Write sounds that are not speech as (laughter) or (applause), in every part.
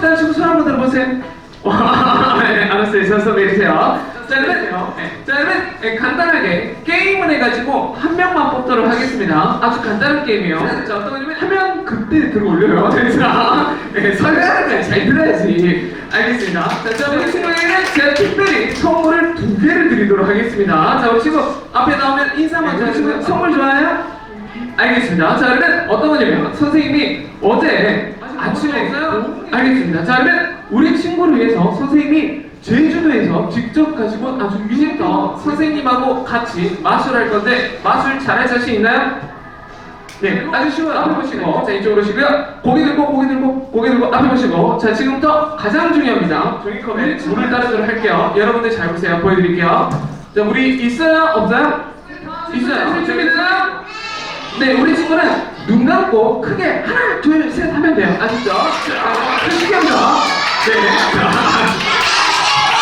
써보세요. 네, 알았어요. 저 써내주세요. 자, 그러면, 네, 자, 그러면 네, 간단하게 게임을 해가지고 한 명만 뽑도록 하겠습니다. 아주 간단한 게임이에요. 자, 어떤 거냐면 하면 그때 들어올려요. (laughs) 자, 네, 설명하는 거잘 들어야지. 알겠습니다. 자, 자, 우리 친구에게는 제가 특별히 선물을 두 개를 드리도록 하겠습니다. 자, 우리 친구 앞에 나오면 인사 먼저 하시고요. 선물 좋아해요? 알겠습니다. 자, 그러면 어떤 거냐면 선생님이 어제 아침에 알겠습니다. 자, 그러면 우리 친구를 위해서 선생님이 제주도에서 직접 가지고 아주 유니터 선생님하고 같이 마술할 건데 마술 잘할 자신 있나요? 네, 아주 쉬워요. 앞에 보시고, 자 이쪽으로 오시고요. 고개 들고, 고개 들고, 고개 들고 앞에 보시고, 자 지금부터 가장 중요합니다. 종이컵에 물을 따르도록 할게요. 여러분들 잘 보세요. 보여드릴게요. 자, 우리 있어요? 없어요? 있어요. 준비됐어요? 네, 우리 친구는 눈 감고 크게 하나, 둘, 셋 하면 돼요. 아시죠? 자, 그 신기하죠? 네.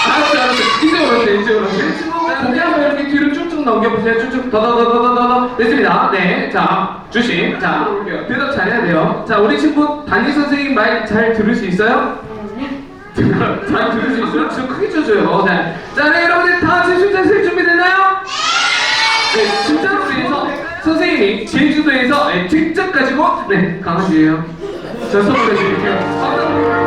알았어, (laughs) 알았어. 이쪽으로 오세요, 이쪽으로 오세요. 자, 고개 한번 이렇게 뒤로 쭉쭉 넘겨보세요. 쭉쭉 더더더더더더 됐습니다. 네, 자, 주심. 자, 대답 잘해야 돼요. 자, 우리 친구 담임 선생님 말 잘 들을 수 있어요? (laughs) 잘 들을 수 있어요? 좀 크게 쳐줘요. 네. 자, 네, 여러분들 다 제출 자세 준비됐나요? 선생님이 제주도에서 네, 직접 가지고 네 강아지예요. 저 선물해 드릴게요.